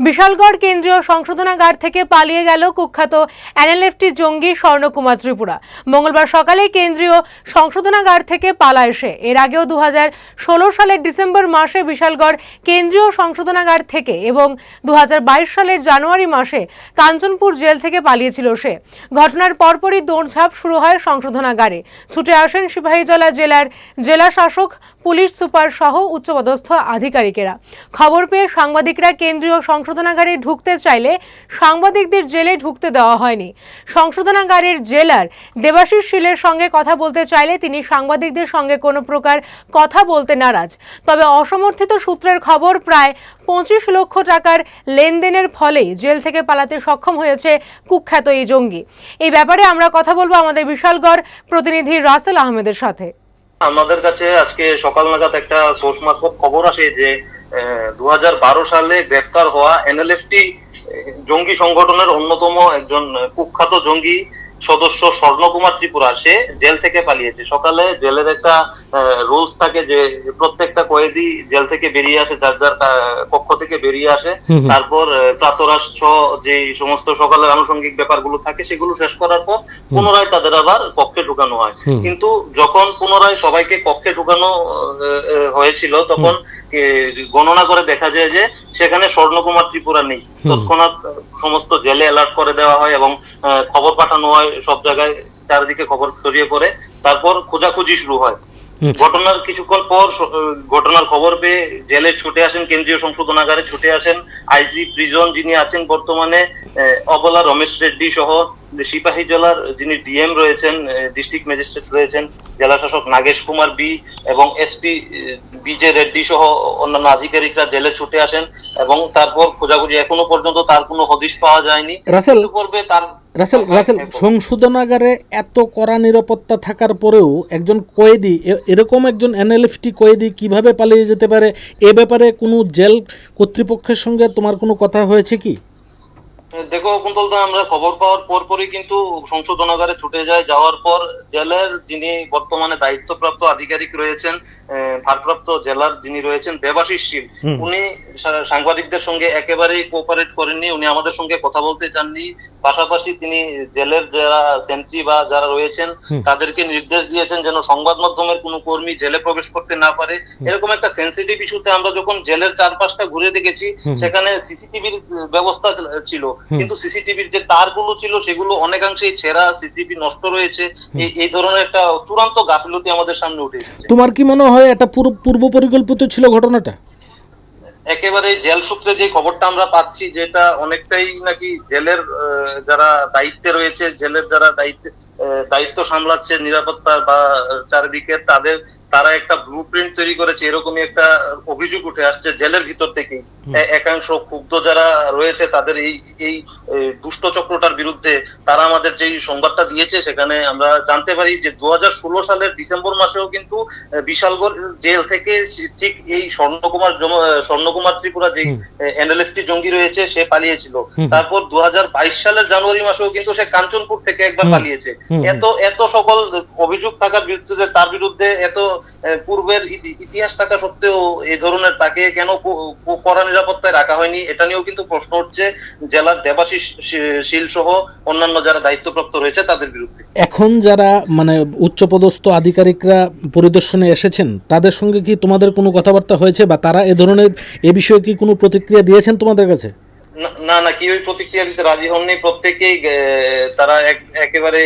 বিশালগড় কেন্দ্রীয় সংশোধনাগার থেকে পালিয়ে গেল কুখ্যাত এনএলএফটি জঙ্গি স্বর্ণকুমার ত্রিপুরা। মঙ্গলবার সকালে কেন্দ্রীয় সংশোধনাগার থেকে পালায় সে। এর আগেও দু হাজার ষোলো সালের ডিসেম্বর মাসে বিশালগড় কেন্দ্রীয় সংশোধনাগার থেকে এবং দু হাজার বাইশ সালের জানুয়ারি মাসে কাঞ্চনপুর জেল থেকে পালিয়েছিল সে। ঘটনার পরপরই দৌড়ঝাঁপ শুরু হয় সংশোধনাগারে। ছুটে আসেন সিপাহীজলা জেলার জেলা শাসক পুলিশ সুপার সহ উচ্চপদস্থ আধিকারিকেরা। খবর পেয়ে সাংবাদিকরা কেন্দ্রীয় সংশোধনাগারে ঢুকতে চাইলে সাংবাদিকদের জেলে ঢুকতে দেওয়া হয়নি। সংশোধনাগারের জেলার দেবাশিস শীলের সঙ্গে কথা বলতে চাইলে তিনি সাংবাদিকদের সঙ্গে কোনো প্রকার কথা বলতে নারাজ। তবে অসমর্থিত সূত্রের খবর, প্রায় পঁচিশ লক্ষ টাকার লেনদেনের ফলেই জেল থেকে পালাতে সক্ষম হয়েছে কুখ্যাত এই জঙ্গি। এই ব্যাপারে আমরা কথা বলব আমাদের বিশালগড় প্রতিনিধি রাসেল আহমেদের সাথে। আমাদের কাছে আজকে সকাল নাগাদ একটা সোর্স মারফত খবর আসে যে দু হাজার বারো সালে গ্রেপ্তার হওয়া এনএলএফটি জঙ্গি সংগঠনের অন্যতম একজন কুখ্যাত জঙ্গি সদস্য স্বর্ণকুমার ত্রিপুরা সে জেল থেকে পালিয়েছে। সকালে জেলের একটা রুলস থাকে যে প্রত্যেকটা কয়েদি জেল থেকে বেরিয়ে আসে যার যার কক্ষ থেকে বেরিয়ে আসে। তারপর প্রাতরাশ যে সমস্ত সকালের আনুষঙ্গিক ব্যাপারগুলো থাকে সেগুলো শেষ করার পর পুনরায় তাদের আবার কক্ষে ঢুকানো হয়। কিন্তু যখন পুনরায় সবাইকে কক্ষে ঢুকানো হয়েছিল তখন গণনা করে দেখা যায় যে সেখানে স্বর্ণকুমার ত্রিপুরা নেই। তৎক্ষণাৎ সমস্ত জেলে অ্যালার্ট করে দেওয়া হয় এবং খবর পাঠানো হয় সব জায়গায় চারিদিকে খবর ছড়িয়ে পড়ে। তারপর খোঁজাখুঁজি শুরু হয়। ঘটনার কিছুক্ষণ পর ঘটনার খবর পেয়ে জেলে ছুটে আসেন কেন্দ্রীয় সংশোধনাগারে ছুটে আসেন। আইজি প্রিজন যিনি আছেন বর্তমানে অবলা রমেশ রেড্ডি সহ সিপাহী জেলার যিনি ডিএম রয়েছেন ডিস্ট্রিক্ট ম্যাজিস্ট্রেট রয়েছেন জেলা শাসক নাগেশ কুমার বি এবং এসপি বিজে রেড্ডি সহ অন্যান্য আধিকারিকরা জেলে ছুটে আসেন এবং তারপর খোঁজাখুঁজি এখনও পর্যন্ত তার কোনো হদিশ পাওয়া যায়নি। রাসেল পর্বে তার রাসেল রাসেল সংশোধনাগারে এত কড়া নিরাপত্তা থাকার পরেও একজন কয়েদি এরকম একজন এনএলএফটি কয়েদি কীভাবে পালিয়ে যেতে পারে? এ ব্যাপারে কোনো জেল কর্তৃপক্ষের সঙ্গে তোমার কোনো কথা হয়েছে কি? দেখো কুন্তল দা আমরা খবর পাওয়ার পর পরই কিন্তু সংশোধনাগারে ছুটে যায়। যাওয়ার পর জেলের যিনি বর্তমানে দায়িত্বপ্রাপ্ত আধিকারিক রয়েছেন ভারপ্রাপ্ত জেলার যিনি রয়েছেন দেবাশিস শীল। উনি সাংবাদিকদের সঙ্গে একেবারেই কোঅপারেট করেননি। উনি আমাদের সঙ্গে কথা বলতে চাননি। পাশাপাশি তিনি জেলের যারা সেন্ট্রি বা যারা রয়েছেন তাদেরকে নির্দেশ দিয়েছেন যেন সংবাদ মাধ্যমের কোনো কর্মী জেলে প্রবেশ করতে না পারে। এরকম একটা সেন্সিটিভ ইস্যুতে আমরা যখন জেলের চারপাশটা ঘুরে দেখেছি সেখানে সিসিটিভির ব্যবস্থা ছিল। কিন্তু সিসিটিভির যে তারগুলো ছিল সেগুলো অনেকাংশেই ছেঁড়া সিসিটিভি নষ্ট রয়েছে। এই- ধরনের একটা চূড়ান্ত গাফিলতি আমাদের সামনে উঠে তোমার কি মনে হয় এটা পূর্ব পরিকল্পিত ছিল ঘটনাটা? একেবারে জেল সূত্রে যে খবরটা আমরা পাচ্ছি যেটা অনেকটাই নাকি জেলের যারা দায়িত্বে রয়েছে জেলের যারা দায়িত্বে দায়িত্ব সামলাচ্ছে নিরাপত্তা বা চারিদিকে তাদের তারা একটা ব্লু প্রিন্ট তৈরি করেছে এরকমই একটা অভিযোগ উঠে আসছে জেলের ভিতর থেকেই। এ- একাংশ ক্ষুব্ধ যারা রয়েছে তাদের এই এই দুষ্ট চক্রটার বিরুদ্ধে তারা আমাদের যেই সংবাদটা দিয়েছে সেখানে আমরা জানতে পারি যে দু সালের ডিসেম্বর মাসেও কিন্তু বিশালগড় জেল থেকে ঠিক এই স্বর্ণকুমার স্বর্ণকুমার ত্রিপুরা যে এনএলএফটি জঙ্গি রয়েছে সে পালিয়েছিল। তারপর দু হাজার বাইশ সালের জানুয়ারি মাসেও কিন্তু সে কাঞ্চনপুর থেকে একবার পালিয়েছে। এত এত সকল অভিযোগ থাকার বিরুদ্ধে তার বিরুদ্ধে এত পূর্বের ইতিহাস থাকা সত্ত্বেও এই ধরনের তাকে কেন কড়া নিরাপত্তায় রাখা হয়নি এটা নিয়েও কিন্তু প্রশ্ন উঠছে জেলার দেবাশিস শীল সহ অন্যান্য যারা দায়িত্বপ্রাপ্ত রয়েছে তাদের বিরুদ্ধে। এখন যারা মানে উচ্চপদস্থ আধিকারিকরা পরিদর্শনে এসেছেন তাদের সঙ্গে কি তোমাদের কোনো কথাবার্তা হয়েছে বা তারা এ ধরনের এ বিষয়ে কি কোনো প্রতিক্রিয়া দিয়েছেন তোমাদের কাছে? না- না কেউই প্রতিক্রিয়া দিতে রাজি হননি। প্রত্যেকেই তারা এক- একেবারে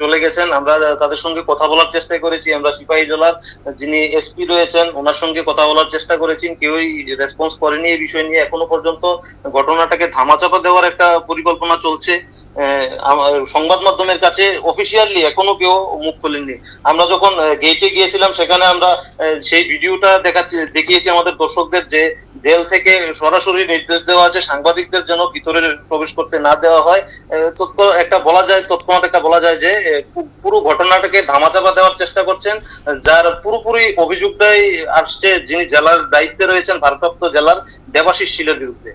চলে গেছেন। আমরা তাদের সঙ্গে কথা বলার চেষ্টা করেছি। আমরা সিপাহী জেলার যিনি এসপি রয়েছেন, ওনার সঙ্গে কথা বলার চেষ্টা করেছি। কেউই রেসপন্স করেনি এই বিষয় নিয়ে। এখনও পর্যন্ত ঘটনাটাকে ধামাচাপা দেওয়ার একটা পরিকল্পনা চলছে। সংবাদ মাধ্যমের কাছে অফিসিয়ালি এখনও কেউ মুখ খোলেননি। আমরা যখন গেটে গিয়েছিলাম, সেখানে আমরা সেই ভিডিওটা দেখাচ্ছি, দেখিয়েছি আমাদের দর্শকদের যে জেল থেকে সরাসরি নির্দেশ দেওয়া আছে, সাংবাদিকদের যেন ভিতরে প্রবেশ করতে না দেওয়া হয়। তথ্য একটা বলা যায় তৎক্ষণাৎ একটা বলা যায় যে পুরো ঘটনাটাকে ধামাচাপা দেওয়ার চেষ্টা করছেন, যার পুরোপুরি অভিযোগটাই আসছে যিনি জেলার দায়িত্বে রয়েছেন, ভারপ্রাপ্ত জেলার দেবাশিস শীলের বিরুদ্ধে।